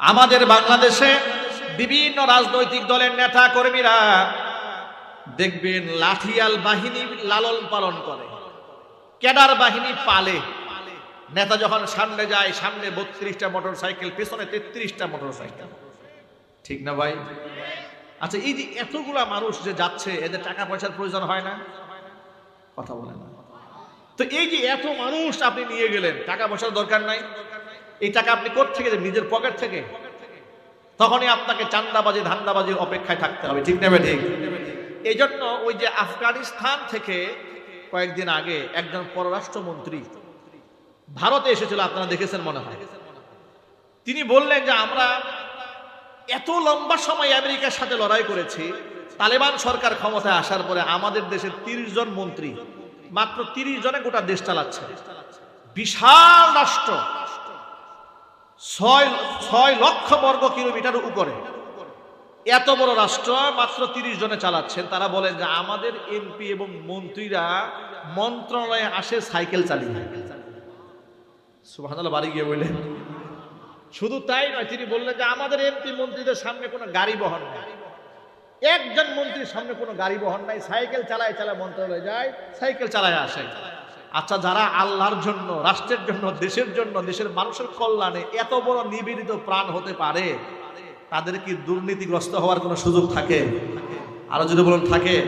আমাদের বাংলাদেশে বিভিন্ন রাজনৈতিক দলের নেতা কর্মীরা দেখবেন লাঠিয়াল বাহিনী লালন পালন করে। ক্যাডার বাহিনী পালে। নেতা যখন সামনে যায়, সামনে বত্রিশটা মোটর সাইকেল পেছনে তেত্রিশটা মোটর সাইকেল ঠিক না ভাই? আচ্ছা এই যে এতগুলা মানুষ যে যাচ্ছে, এদের টাকা পয়সার প্রয়োজন হয় না? কথা বলে না। তো এই যে এত মানুষ আপনি নিয়ে গেলেন টাকা পয়সার দরকার নাই? এই টাকা আপনি দেবেন? নিজের পকেট থেকে? তখনই আপনাকে চান্দাবাজি ধান্দাবাজির অপেক্ষায় থাকতে হবে। ঠিক নেবে ঠিক? এই জন্য ওই যে আফগানিস্তান থেকে কয়েকদিন আগে একজন পররাষ্ট্রমন্ত্রী ভারতে এসেছিল আপনারা দেখেছেন মনে হয়। তিনি বললেন যে আমরা এত লম্বা সময় আমেরিকার সাথে লড়াই করেছি তালেবান সরকার ক্ষমতায় আসার পরে আমাদের দেশের তিরিশ জন মন্ত্রী মাত্র তিরিশ জনে গোটা দেশ চালাচ্ছে। বিশাল রাষ্ট্র। ছয় ছয় লক্ষ বর্গ কিলোমিটার উপরে। এত বড় রাষ্ট্র, মাত্র তিরিশ জনে চালাচ্ছেন। তারা বলেন যে আমাদের এমপি এবং মন্ত্রীরা মন্ত্রণালয়ে আসে সাইকেল চালিয়ে। সুবাহ বাড়ি গিয়ে বললেন। শুধু তাই নয়, তিনি বললেন যে আমাদের এমপি মন্ত্রীদের সামনে কোনো গাড়ি বহন নাই। একজন মন্ত্রীর সামনে কোনো গাড়ি বহন নাই। সাইকেল চালায় চালায় মন্ত্রণালয়ে যায়, সাইকেল চালায় আসে। আচ্ছা যারা আল্লাহর জন্য, রাষ্ট্রের জন্য, দেশের জন্য, দেশের মানুষের কল্যাণে এত বড় নিবেদিত প্রাণ হতে পারে, তাদের কি দুর্নীতিগ্রস্ত হওয়ার কোনো সুযোগ থাকে? আরও যদি বলুন, থাকে?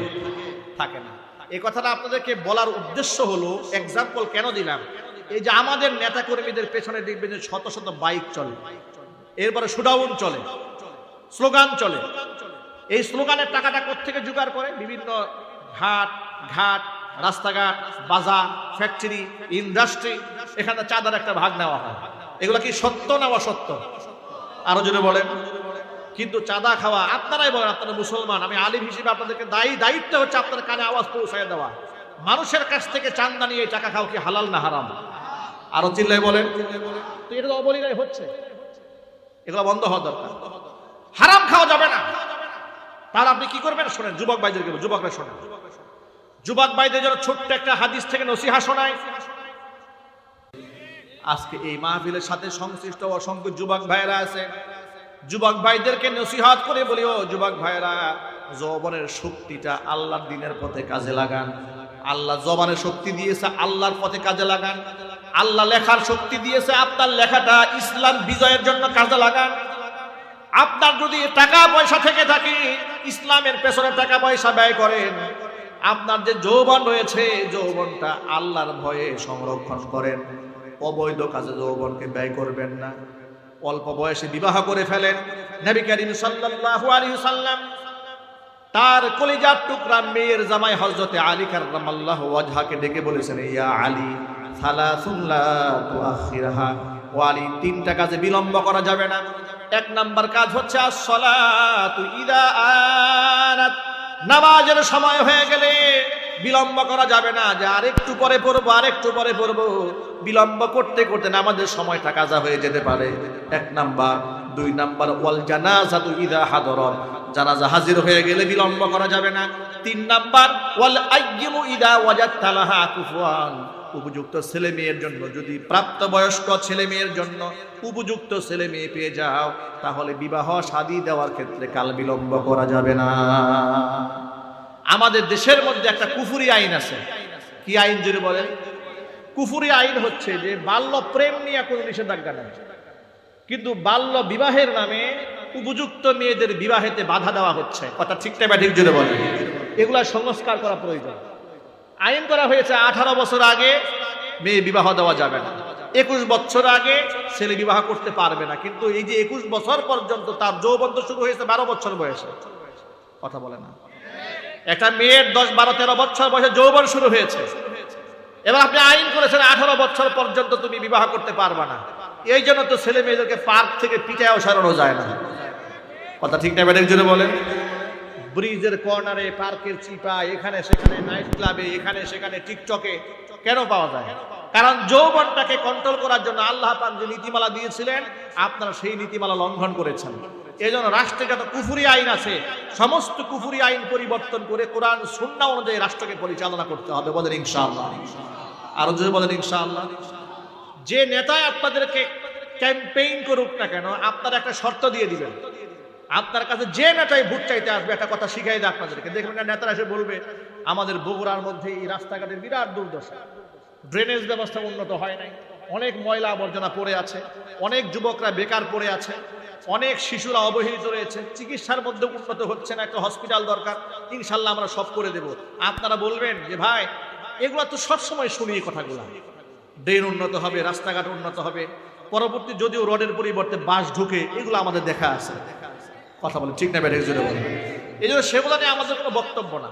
থাকে না। এই কথাটা আপনাদেরকে বলার উদ্দেশ্য হলো এক্সাম্পল কেন দিলাম? এই যে আমাদের নেতা কর্মীদের পেছনে দেখবেন যে শত শত বাইক চলে। এরপরে সুডাউন চলে। স্লোগান চলে। এই স্লোগানের টাকাটা কোথেকে জোগাড় করে? বিভিন্ন ঘাট ঘাট রাস্তাঘাট, বাজার ফ্যাক্টরি ইন্ডাস্ট্রি এখানে চাঁদার একটা ভাগ নেওয়া হয়। এগুলো কি সত্য না অসত্য? আরও জোরে বলেন। কিন্তু চাঁদা খাওয়া, আপনারাই বলেন, আপনারা মুসলমান, আমি আলিম হিসেবে আপনাদেরকে দায়ী, দায়িত্ব হচ্ছে আপনার কানে আওয়াজ পৌঁছায় দেওয়া। মানুষের কাছ থেকে চান্দা নিয়ে টাকা খাওয়া কি হালাল না হারাম? আরও চিল্লাই বলেন। তো এটা তো অবলীলায় হচ্ছে। এগুলো বন্ধ হওয়া দরকার। হারাম খাওয়া যাবে না। তার আপনি কি করবেন? শোনেন, যুবক ভাইদেরকে যুবকরা শোনেন। যুবক ভাইদের জন্য ছোট্ট একটা হাদিস থেকে নসিহা শোনায় আজকে এই মাহফিলের সাথে সংশ্লিষ্ট অসংখ্য যুবক ভাইয়েরা আছে। যুবক ভাইদেরকে নসিহাত করে বলি, ও যুবক ভাইয়েরা, যৌবনের শক্তিটা আল্লাহর দিনের পথে কাজে লাগান। আল্লাহ জবানের শক্তি দিয়েছে, আল্লাহর পথে কাজে লাগান। আল্লাহ লেখার শক্তি দিয়েছে, আপনার লেখাটা ইসলাম বিজয়ের জন্য কাজে লাগান। আপনার যদি টাকা পয়সা থেকে থাকে, ইসলামের পেছনে টাকা পয়সা ব্যয় করেন। আপনার যে যৌবন রয়েছে, যৌবনটা আল্লাহর ভয়ে সংরক্ষণ করেন। অবৈধ কাজে যৌবনকে ব্যয় করবেন না। অল্প বয়সে বিবাহ করে ফেলেন। নবী করিম সাল্লাল্লাহু আলাইহি সাল্লাম তার কলিজার টুকরা মেয়ের জামাই হযরতে আলী কাররামাল্লাহু ওয়াজহাকে ডেকে বলেছেন, ইয়া আলী, সালাসুন লা তুআখিরহা। ও আলী, তিনটা কাজে বিলম্ব করা যাবে না। এক নাম্বার কাজ হচ্ছে, আস-সালাতু ইদা আনাত। নামাজের সময় হয়ে গেলে বিলম্ব করা যাবে না, যে আরেকটু পরে পড়ব, আরেকটু পরে পড়ব। বিলম্ব করতে করতে নামাজের সময়টা কাজা হয়ে যেতে পারে। এক নাম্বার। দুই নাম্বার, ওয়াল জানাজাতু ইদা হাদরত জানাজা হাজির হয়ে গেলে বিলম্ব করা যাবে না। তিন নাম্বার, ওয়াল আইয়িমু ইদা ওয়াজাত তালাহা কুফুয়ান। উপযুক্ত ছেলে মেয়ের জন্য যদি প্রাপ্তবয়স্ক ছেলে মেয়ের জন্য উপযুক্ত ছেলে মেয়ে পেয়ে যাও, তাহলে বিবাহ শাদী দেওয়ার ক্ষেত্রে কাল বিলম্ব করা যাবে না। আমাদের দেশের মধ্যে একটা কুফুরি আইন আছে। কি আইন যদি বলেন? কুফুরি আইন হচ্ছে যে বাল্য প্রেম নিয়ে কোনো নিষেধাজ্ঞা নেই। কিন্তু বাল্য বিবাহের নামে উপযুক্ত মেয়েদের বিবাহেতে বাধা দেওয়া হচ্ছে। কথা ঠিকটা বা ঠিক জুড়ে বলেন। এগুলা সংস্কার করা প্রয়োজন। আইন করা হয়েছে আঠারো বছর আগে, মেয়ে বিবাহ দেওয়া যাবে না। একুশ বছর আগে ছেলে বিবাহ করতে পারবে না। কিন্তু এই যে একুশ বছর পর্যন্ত তার যৌবন তো শুরু হয়েছে বারো বছর বয়সে। কথা বলে না। একটা মেয়ের দশ, বারো, তেরো বছর বয়সে যৌবন শুরু হয়েছে। এবার আপনি আইন করেছেন আঠারো বছর পর্যন্ত তুমি বিবাহ করতে পারবা না। এই জন্য তো ছেলে মেয়েদেরকে পার্ক থেকে পিটায়ও সারানো যায় না। কথা ঠিক না ম্যাডাম জন্য বলেন। ব্রিজের কর্নারে পার্কের চিপা, এখানে সেখানে নাইট ক্লাবে এখানে সেখানে টিকটকে কেন পাওয়া যায়? কারণ যৌবনটাকে কন্ট্রোল করার জন্য আল্লাহ পাক যে নীতিমালা দিয়েছিলেন, আপনারা সেই নীতিমালা লঙ্ঘন করেছেন। এই জন্য রাষ্ট্রে যত কুফুরি আইন আছে, সমস্ত কুফুরি আইন পরিবর্তন করে কোরআন সুন্না অনুযায়ী রাষ্ট্রকে পরিচালনা করতে হবে বলেন ইনশাআল্লাহ। আরও যদি বলেন ইনশাআল্লাহ। যে নেতায় আপনাদেরকে ক্যাম্পেইন করুক না কেন, আপনারা একটা শর্ত দিয়ে দিবেন। আপনার কাছে যে নেতাই ভোট চাইতে আসবে, একটা কথা শিখাই দেয় আপনাদেরকে। দেখবেন না, নেতারা এসে বলবে, আমাদের বগুড়ার মধ্যে এই রাস্তাঘাটের বিরাট দুর্দশা। ড্রেনেজ ব্যবস্থা উন্নত হয় নাই। অনেক ময়লা আবর্জনা পড়ে আছে। অনেক যুবকরা বেকার পড়ে আছে। অনেক শিশুরা অবহেলিত রয়েছে। চিকিৎসার মধ্যে উন্নত হচ্ছে না, একটা হসপিটাল দরকার। ইনশাল্লাহ আমরা সব করে দেব। আপনারা বলবেন যে, ভাই, এগুলো তো সবসময় শুনি কথাগুলো। ড্রেন উন্নত হবে, রাস্তাঘাট উন্নত হবে। পরবর্তী যদিও রোডের পরিবর্তে বাস ঢুকে, এগুলো আমাদের দেখা আছে। কথা বলে, ঠিক না বেড়ে জোরে বলে এই জন্য সেগুলো নিয়ে আমাদের কোনো বক্তব্য না।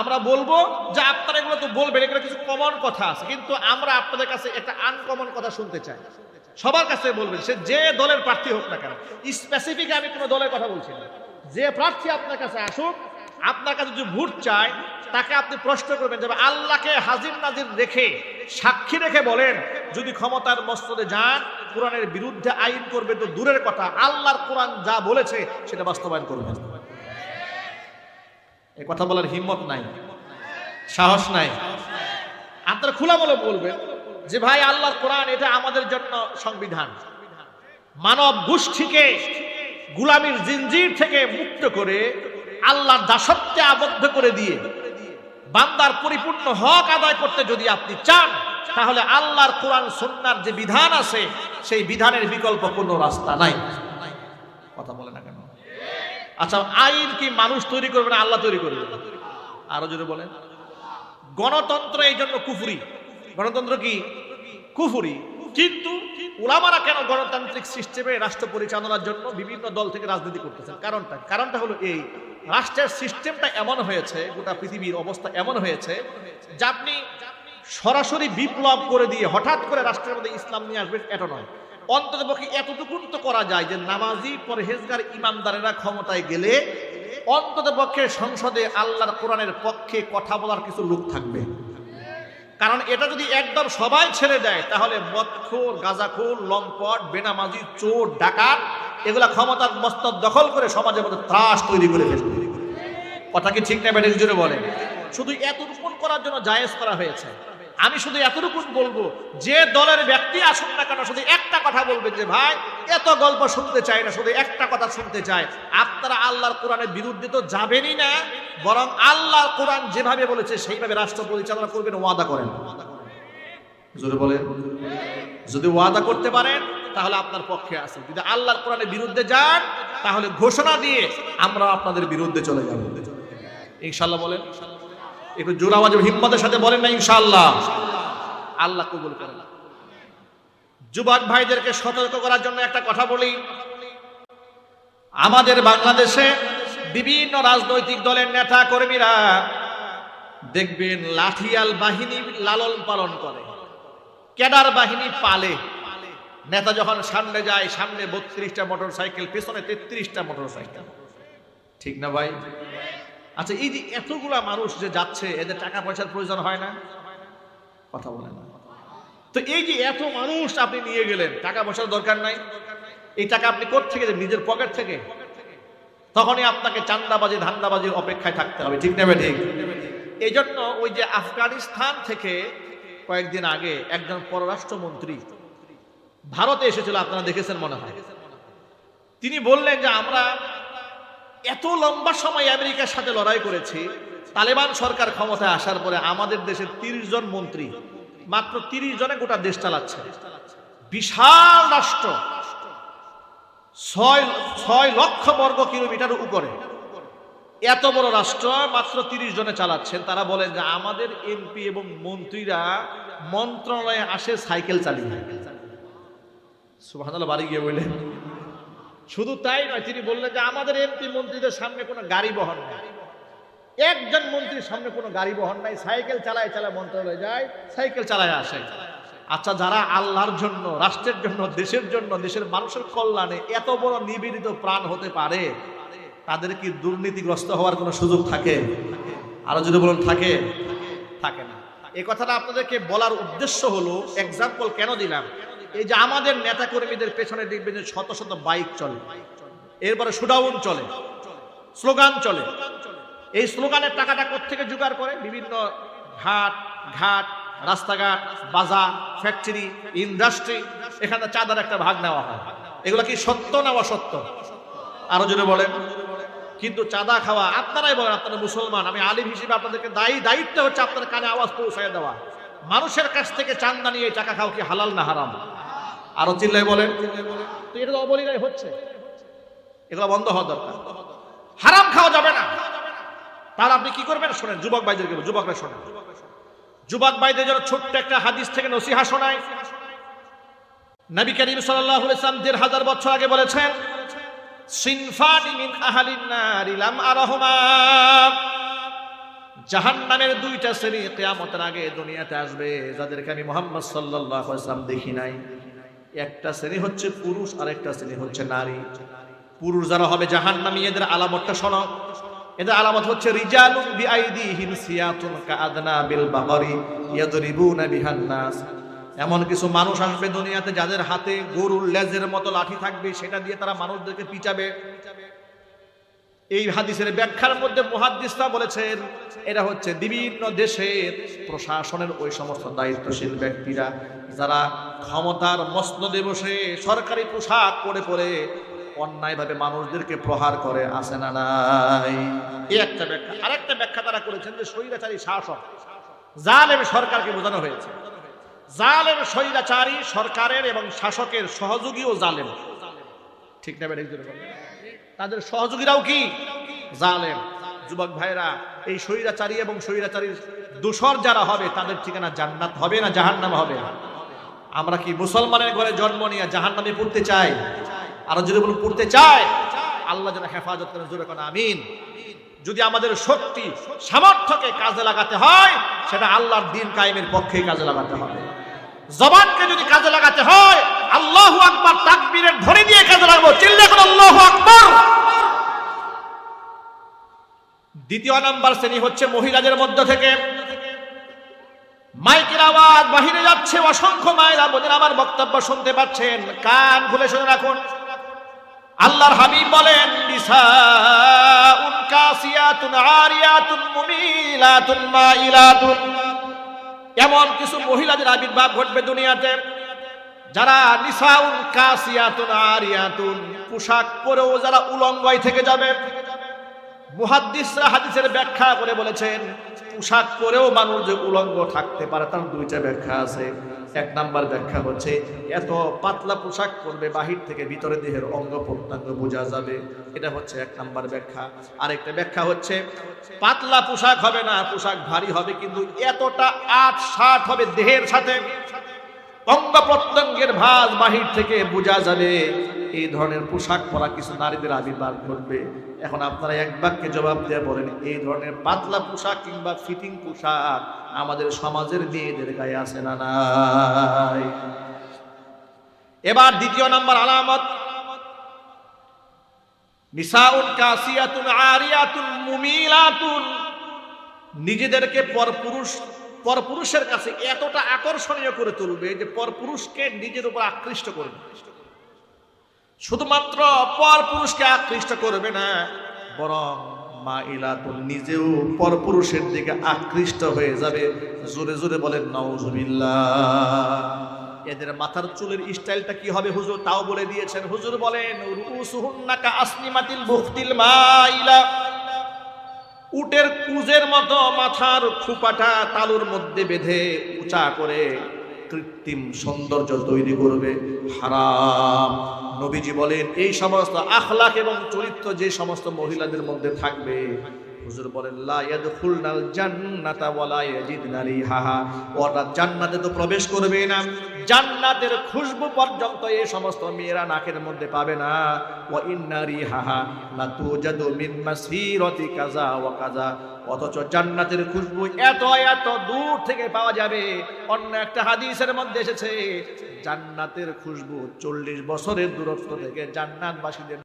আমরা বলব যে আপনারা এগুলো তো বলবেন এগুলো কিছু কমন কথা আছে, কিন্তু আমরা আপনাদের কাছে একটা আনকমন কথা শুনতে চাই। সবার কাছে বলবেন, সে যে দলের প্রার্থী হোক না কেন স্পেসিফিক আমি কোনো দলের কথা বলছি না। যে প্রার্থী আপনার কাছে আসুক, আপনার কাছে যদি ভোট চায়, তাকে আপনি প্রশ্ন করবেন, যে আল্লাহকে হাজির নাজির রেখে, সাক্ষী রেখে বলেন, যদি ক্ষমতার মস্তদে যান কোরআনের বিরুদ্ধে আইন করবে তো দূরের কথা। আল্লাহর কোরআন যা বলেছে, সেটা বাস্তবায়ন করবেন এ কথা বলার হিম্মত নাই, সাহস নাই। আপনারা খোলা বলে বলবেন যে, ভাই, আল্লাহর কোরআন, এটা আমাদের জন্য সংবিধান। মানব গোষ্ঠীকে গুলামির জিনজির থেকে মুক্ত করে আল্লাহর দাসত্বে আবদ্ধ করে দিয়ে, বান্দার পরিপূর্ণ হক আদায় করতে যদি আপনি চান, তাহলে আল্লাহর কোরআন সন্ন্যার যে বিধান আছে সেই বিধানের বিকল্প কোনো রাস্তা নাই। কথা বলে না কেন? আচ্ছা আইন কি মানুষ তৈরি করবে না আল্লাহ তৈরি করবে? আরও যদি বলেন। গণতন্ত্র এই জন্য কুফুরি। গণতন্ত্র কি? কুফুরি। কিন্তু ওলামারা কেন গণতান্ত্রিক সিস্টেমে রাষ্ট্র পরিচালনার জন্য বিভিন্ন দল থেকে রাজনীতি করতেছেন? কারণটা কারণটা হলো এই, রাষ্ট্রের সিস্টেমটা এমন হয়েছে, গোটা পৃথিবীর অবস্থা এমন হয়েছে যে আপনি সরাসরি বিপ্লব করে দিয়ে হঠাৎ করে রাষ্ট্রের মধ্যে ইসলাম নিয়ে আসবে, এটা নয়। অন্তত পক্ষে এতটুকুন তো করা যায় যে নামাজি, পরহেজগার ইমানদারেরা ক্ষমতায় গেলে অন্তত পক্ষে সংসদে আল্লাহর কোরআনের পক্ষে কথা বলার কিছু লোক থাকবে। কারণ এটা যদি একদম সবাই ছেড়ে দেয়, তাহলে মদখোর, গাঁজাখোর, লম্পট, বেনামাজি, চোর, ডাকাত, এগুলা ক্ষমতার মস্তক দখল করে সমাজের মধ্যে ত্রাস তৈরি করে ফেলবে। কথা কি ঠিক না ব্যাটারি জুড়ে বলে? শুধু এত এতটুকুন করার জন্য জায়েজ করা হয়েছে। আমি শুধু এতটুকুন বলব, যে দলের ব্যক্তি আসুন না কেন, শুধু একটা কথা বলবেন যে, ভাই, এত গল্প শুনতে চাই না, শুধু একটা কথা শুনতে চাই আপনারা আল্লাহর কোরআনের বিরুদ্ধে তো যাবেনই না, বরং আল্লাহর কোরআন যেভাবে বলেছে, সেইভাবে রাষ্ট্র পরিচালনা করবেন, ওয়াদা করেন। বলেন। যদি ওয়াদা করতে পারেন, তাহলে আপনার পক্ষে আছে। যদি আল্লাহর কোরআনের বিরুদ্ধে যান, তাহলে ঘোষণা দিয়ে আমরা আপনাদের বিরুদ্ধে চলে যাব। ইনশাল্লাহ বলেন। একটু জোর আওয়াজ হিম্মতের সাথে বলেন না ইনশাআল্লাহ। আল্লাহ কবুল করেন যুবক ভাইদেরকে সতর্ক করার জন্য একটা কথা বলি। আমাদের বাংলাদেশে বিভিন্ন রাজনৈতিক দলের নেতা কর্মীরা দেখবেন লাঠিয়াল বাহিনী লালন পালন করে ক্যাডার বাহিনী পালে। নেতা যখন সামনে যায় সামনে বত্রিশটা মোটর সাইকেল পেছনে তেত্রিশটা মোটর সাইকেল ঠিক না ভাই? আচ্ছা এই যে এতগুলা মানুষ যে যাচ্ছে, এদের টাকা পয়সার প্রয়োজন হয় না? কথা বলে না। তো এই যে এত মানুষ আপনি নিয়ে গেলেন টাকা পয়সার দরকার নাই। এই টাকা আপনি থেকে নিজের পকেট থেকে? তখনই আপনাকে চান্দাবাজি, ধান্দাবাজির অপেক্ষায় থাকতে হবে। ঠিক নেবে ঠিক। এই জন্য ওই যে আফগানিস্তান থেকে কয়েকদিন আগে একজন পররাষ্ট্রমন্ত্রী ভারতে এসেছিল, আপনারা দেখেছেন মনে হয়। তিনি বললেন যে আমরা এত লম্বা সময় আমেরিকার সাথে লড়াই করেছি, তালেবান সরকার ক্ষমতায় আসার পরে আমাদের দেশের তিরিশ জন মন্ত্রী, মাত্র তিরিশ জনে গোটা দেশ চালাচ্ছে। বিশাল রাষ্ট্র, ছয় ছয় লক্ষ বর্গ কিলোমিটার উপরে। এত বড় রাষ্ট্র মাত্র তিরিশ জনে চালাচ্ছেন। তারা বলেন যে আমাদের এমপি এবং মন্ত্রীরা মন্ত্রণালয়ে আসে সাইকেল চালিয়ে। সুবাহ বাড়ি গিয়ে বললেন। শুধু তাই নয়, তিনি বললেন যে আমাদের এমপি মন্ত্রীদের সামনে কোনো গাড়ি বহন নাই। একজন মন্ত্রীর সামনে কোনো গাড়ি বহন নাই, সাইকেল চালায় চালায় মন্ত্রণালয়ে যায়, সাইকেল চালায় আসে। আচ্ছা যারা আল্লাহর জন্য, রাষ্ট্রের জন্য, দেশের জন্য, দেশের মানুষের কল্যাণে এত বড় নিবেদিত প্রাণ হতে পারে, তাদের কি দুর্নীতিগ্রস্ত হওয়ার কোনো সুযোগ থাকে? আরও যদি বলুন, থাকে? থাকে না। এই কথাটা আপনাদেরকে বলার উদ্দেশ্য হলো এক্সাম্পল কেন দিলাম? এই যে আমাদের নেতা কর্মীদের পেছনে দেখবেন যে শত শত বাইক চলে। এরপরে শুডাউন চলে, স্লোগান চলে। এই স্লোগানের টাকাটা থেকে জোগাড় করে? বিভিন্ন ঘাট ঘাট, রাস্তাঘাট, বাজার, ফ্যাক্টরি, ইন্ডাস্ট্রি, এখানে চাঁদার একটা ভাগ নেওয়া হয়। এগুলো কি সত্য না অসত্য? আরও জোরে বলেন। কিন্তু চাঁদা খাওয়া, আপনারাই বলেন আপনারা মুসলমান, আমি আলিম হিসেবে আপনাদেরকে দায়ী, দায়িত্ব হচ্ছে আপনার কানে আওয়াজ পৌঁছায় দেওয়া। মানুষের কাছ থেকে চান্দা নিয়ে টাকা খাওয়া কি হালাল না হারাম? আরও চিল্লাই বলেন তো এটা তো অবলীলায় হচ্ছে। এগুলো বন্ধ হওয়া দরকার। হারাম খাওয়া যাবে না। তার আপনি কি করবেন? শোনেন যুবক ভাইদেরকে যুবকরা শোনেন। যুবক ভাইদের জন্য ছোট্ট একটা হাদিস থেকে নসিহা শোনায় নবী করিম সাল্লাল্লাহু আলাইহি সাল্লাম দেড় হাজার বছর আগে বলেছেন সিনফানি মিন আহালিন নারি আরাহুমা। জাহান্নামের দুইটা শ্রেণি কিয়ামতের আগে দুনিয়াতে আসবে, যাদেরকে আমি মোহাম্মদ সাল্লাম দেখি নাই। একটা শ্রেণি হচ্ছে পুরুষ আর একটা শ্রেণি হচ্ছে নারী। পুরুষ যারা হবে জাহান্নামী, এদের আলামতটা শোনো। এদের আলামত হচ্ছে নাস। এমন কিছু মানুষ আসবে দুনিয়াতে যাদের হাতে গরুর লেজের মতো লাঠি থাকবে, সেটা দিয়ে তারা মানুষদেরকে পিটাবে। এই হাদিসের ব্যাখ্যার মধ্যে মুহাদ্দিসরা বলেছেন, এরা হচ্ছে বিভিন্ন দেশের প্রশাসনের ওই সমস্ত দায়িত্বশীল ব্যক্তিরা যারা ক্ষমতার মসনদে বসে সরকারি পোশাক পরে পরে অন্যায়ভাবে মানুষদেরকে প্রহার করে আসে না নাই? এই একটা ব্যাখ্যা। আরেকটা ব্যাখ্যা তারা করেছেন যে স্বৈরাচারী শাসক জালেম সরকারকে বোঝানো হয়েছে। জালেম স্বৈরাচারী সরকারের এবং শাসকের সহযোগীও জালেম। ঠিক না বেড়ে তাদের সহযোগীরাও কি? জালেম। যুবক ভাইরা এই স্বৈরাচারী এবং স্বৈরাচারীর দোসর যারা হবে, তাদের ঠিকানা জান্নাত হবে না জাহান্নাম হবে? আমরা কি মুসলমানের ঘরে জন্ম নিয়ে জাহান্নামে পড়তে চাই? আরও যদি বলুন, পড়তে চাই? আল্লাহ যেন হেফাজত করেন জোরে কোন, আমিন। যদি আমাদের শক্তি, সামর্থ্যকে কাজে লাগাতে হয়, সেটা আল্লাহর দিন কায়েমের পক্ষেই কাজে লাগাতে হবে। জবানকে যদি কাজে লাগাতে হয় আল্লাহ আকবার তাকবীরের ধরে দিয়ে কাজে লাগাবো। চিল্লে করে আল্লাহ আকবার। দ্বিতীয় নাম্বার শ্রেণি হচ্ছে মহিলাদের মধ্য থেকে। মাইকের আওয়াজ বাহিরে যাচ্ছে, অসংখ্য মায়েরা বোনের আমার বক্তব্য শুনতে পাচ্ছেন। কান খুলে শুনে রাখুন। আল্লাহর হাবিব বলেন, নিসাউন কাসিয়াতুন আরিয়াতুন মুমিলাতুন মাইলাতুন। এমন কিছু মহিলাদের আবির্ভাব ঘটবে দুনিয়াতে। যারা নিসাউন কাসিয়াতুন আরিয়াতুন, পোশাক পরেও যারা উলঙ্গয় থেকে যাবে। মুহাদ্দিসরা হাদিসের ব্যাখ্যা করে বলেছেন, পোশাক পরেও মানুষ যে উলঙ্গ থাকতে পারে, তার দুইটা ব্যাখ্যা আছে। এক নাম্বার ব্যাখ্যা হচ্ছে, এত পাতলা পোশাক পরবে, বাহির থেকে ভিতরে দেহের অঙ্গ প্রত্যঙ্গ বোঝা যাবে। এটা হচ্ছে এক নাম্বার ব্যাখ্যা। আরেকটা ব্যাখ্যা হচ্ছে, পাতলা পোশাক হবে না, পোশাক ভারী হবে, কিন্তু এতটা আট ষাট হবে দেহের সাথে। অঙ্গ প্রত্যঙ্গের ভাজ বাহির থেকে বোঝা যাবে, এই ধরনের পোশাক পরা কিছু নারীদের আবির্ভাব ঘটবে। এখন আপনারা এক বাক্যে জবাব দিয়ে বলেন, এই ধরনের পাতলা পোশাক কিংবা ফিটিং পোশাক আমাদের সমাজের মেয়েদের গায়ে আছে না এবার দ্বিতীয় নাম্বার আলামত। নিসাউন কাসিয়াতুন আরিয়াতুন মুমিলাতুন। নিজেদেরকে পরপুরুষ পরপুরুষের কাছে এতটা আকর্ষণীয় করে তুলবে যে পরপুরুষকে নিজের উপর আকৃষ্ট করবে। শুধুমাত্র পরপুরুষকে আকৃষ্ট করবে না, বরং মা ইলাতুন নিজেও পরপুরুষের দিকে আকৃষ্ট হয়ে যাবে। জোরে জোরে বলেন নওজুবিল্লাহ এদের মাথার চুলের স্টাইলটা কি হবে হুজুর? তাও বলে দিয়েছেন। হুজুর বলেন রুসুহুন্নাকা আসনিমাতিল বুখতিল মাইলা। উটের কুজের মতো মাথার খুপাটা তালুর মধ্যে বেঁধে উঁচা করে কৃত্রিম সৌন্দর্য তৈরি করবে। হারাম। নবীজি বলেন, এই সমস্ত আখলাক এবং চরিত্র যে সমস্ত মহিলাদের মধ্যে থাকবে হুজুর বলেন, লা ইয়াদখুলনাল জান্নাতা ওয়ালা ইয়াজিদনা রিহাহা। ওরা জান্নাতে তো প্রবেশ করবে না। জান্নাতের খুশবু পর্যন্ত এই সমস্ত মেয়েরা নাকের মধ্যে পাবে না। ওয়া ইন্না রিহাহা লা তুজাদু মিন মাসিরাতি কাজা ওয়া কাজা অথচ জান্নাতের খুশবু এত এত দূর থেকে পাওয়া যাবে। অন্য একটা হাদিসের মধ্যে এসেছে, জান্নাতের খুশবু চল্লিশ বছরের দূরত্ব থেকে জান্নাতবাসীদের